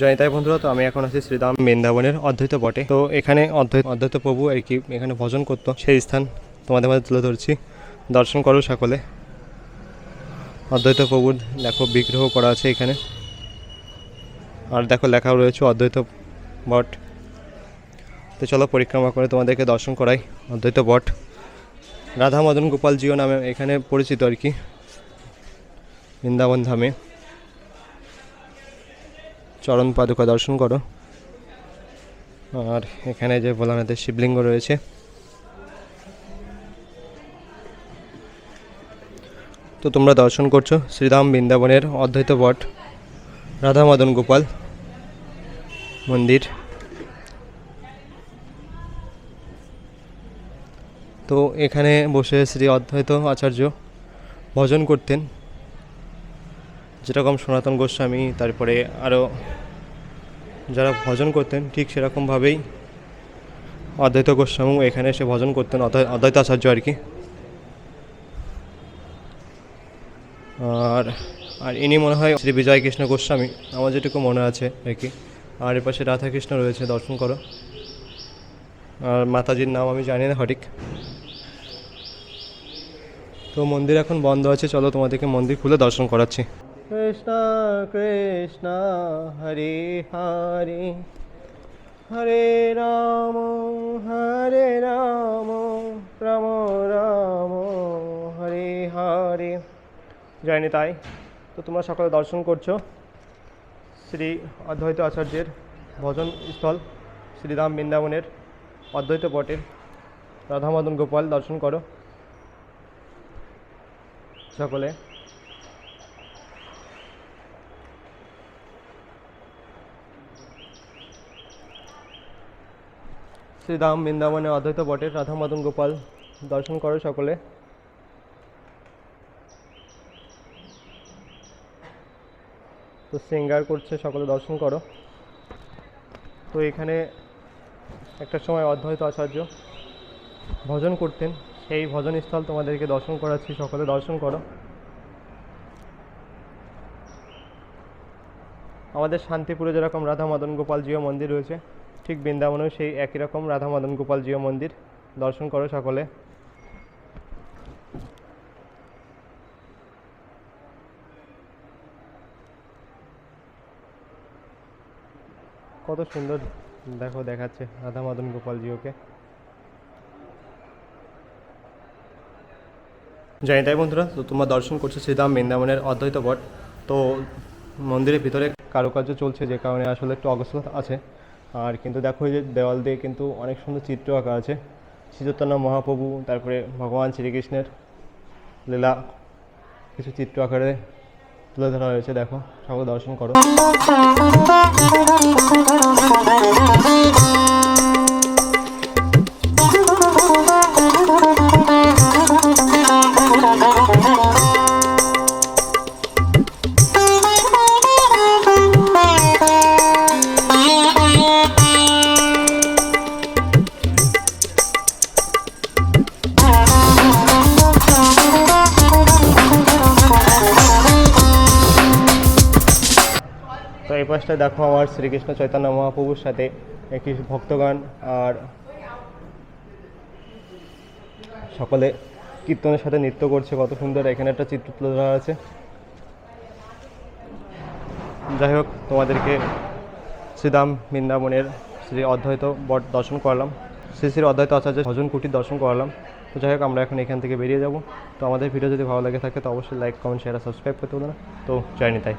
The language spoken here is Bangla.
জয়তাই বন্ধুরা, তো আমি এখন আছি শ্রীরাম বৃন্দাবনের অদ্বৈত বটে। তো এখানে অদ্বৈত অদ্বৈত প্রভু আর কি এখানে ভজন করতো। সেই স্থান তোমাদের মাঝে তুলে ধরছি। দর্শন করো সকলে। অদ্বৈত প্রভুর দেখো বিগ্রহ করা আছে এখানে। আর দেখো লেখাও রয়েছে অদ্বৈত বট। তো চলো পরিক্রমা করে তোমাদেরকে দর্শন করাই অদ্বৈত বট। রাধা মদন গোপালজিও নামে এখানে পরিচিত আর কি। বৃন্দাবন ধামে। চরণ পাদুকা দর্শন করো। আর এখানে যে ভোলানাথের শিবলিঙ্গ রয়েছে। তো তোমরা দর্শন করছ শ্রীরাম বৃন্দাবনের অদ্বৈত বট রাধা মদন গোপাল মন্দির। তো এখানে বসে শ্রী অদ্বৈত আচার্য ভজন করতেন। যেরকম সনাতন গোস্বামী, তারপরে আরও যারা ভজন করতেন, ঠিক সেরকমভাবেই অদ্বৈত গোস্বামী এখানে এসে ভজন করতেন, অদ্বৈ- অদ্বৈত আচার্য আর কি। আর আর ইনি মনে হয় শ্রী বিজয় কৃষ্ণ গোস্বামী, আমার যেটুকু মনে আছে আর কি। আর এর পাশে রাধাকৃষ্ণ রয়েছে, দর্শন করো। আর মাতাজির নাম আমি জানি না সঠিক। তো মন্দির এখন বন্ধ আছে, চলো তোমাদেরকে মন্দির খুলে দর্শন করাচ্ছি। কৃষ্ণ কৃষ্ণ, হরে হরে। হরে রাম হরে রাম রাম রাম, হরে হরে। জয়নি তাই তো তোমরা সকালে দর্শন করছ শ্রী অদ্বৈত আচার্যের ভজন স্থল, শ্রীরাম বৃন্দাবনের অদ্বৈত বটের রাধামদন গোপাল দর্শন করো। সকলে শ্রীরাম বৃন্দাবনে অদ্বৈত বটে। রাধা মদন গোপাল, দর্শন করো সকলে। তো সিঙ্গার করছে সকলে, দর্শন করো। তো এখানে একটা সময় অদ্বৈত আচার্য ভজন করতেন। সেই ভজন স্থল তোমাদেরকে দর্শন করাচ্ছি, সকলে দর্শন করো। আমাদের শান্তিপুরে যেরকম রাধা মদন গোপাল জিও মন্দির রয়েছে ঠিক বৃন্দাবনেও সেই একই রকম রাধা মদন গোপাল জিও মন্দির। দর্শন করো সকলে। কত সুন্দর দেখো দেখাচ্ছে রাধা মদন গোপাল জিওকে। জানি তাই বন্ধুরা, তো তোমরা দর্শন করছ শ্রীধাম বৃন্দাবনের অদ্বৈত বট। তো মন্দিরের ভিতরে কারুকার্য চলছে যে কারণে আসলে একটু অগোছল আছে। আর কিন্তু দেখো যে দেওয়াল দিয়ে কিন্তু অনেক সুন্দর চিত্র আঁকা আছে। শ্রীচৈতন্য মহাপ্রভু, তারপরে ভগবান শ্রীকৃষ্ণের লীলা কিছু চিত্র আকারে তুলে ধরা হয়েছে, দেখো সকল দর্শন করো। এই পাশটা দেখো আমার শ্রীকৃষ্ণ চৈতন্য মহাপ্রভুর সাথে একটি ভক্তগান আর সকলে কীর্তনের সাথে নৃত্য করছে, কত সুন্দর। এখানে একটা চিত্র তুলে ধরা আছে। যাই হোক, তোমাদেরকে শ্রীদাম বৃন্দাবনের শ্রী অদ্বৈত বট দর্শন করলাম। শ্রী শ্রী অদ্বৈত আচার্য ভজন কুটির দর্শন করলাম। তো যাই হোক, আমরা এখন এখান থেকে বেরিয়ে যাব। তো আমাদের ভিডিও যদি ভালো লাগে থাকে, তো অবশ্যই লাইক কমেন্ট শেয়ার সাবস্ক্রাইব করতে বলো না। তো জয় নিতাই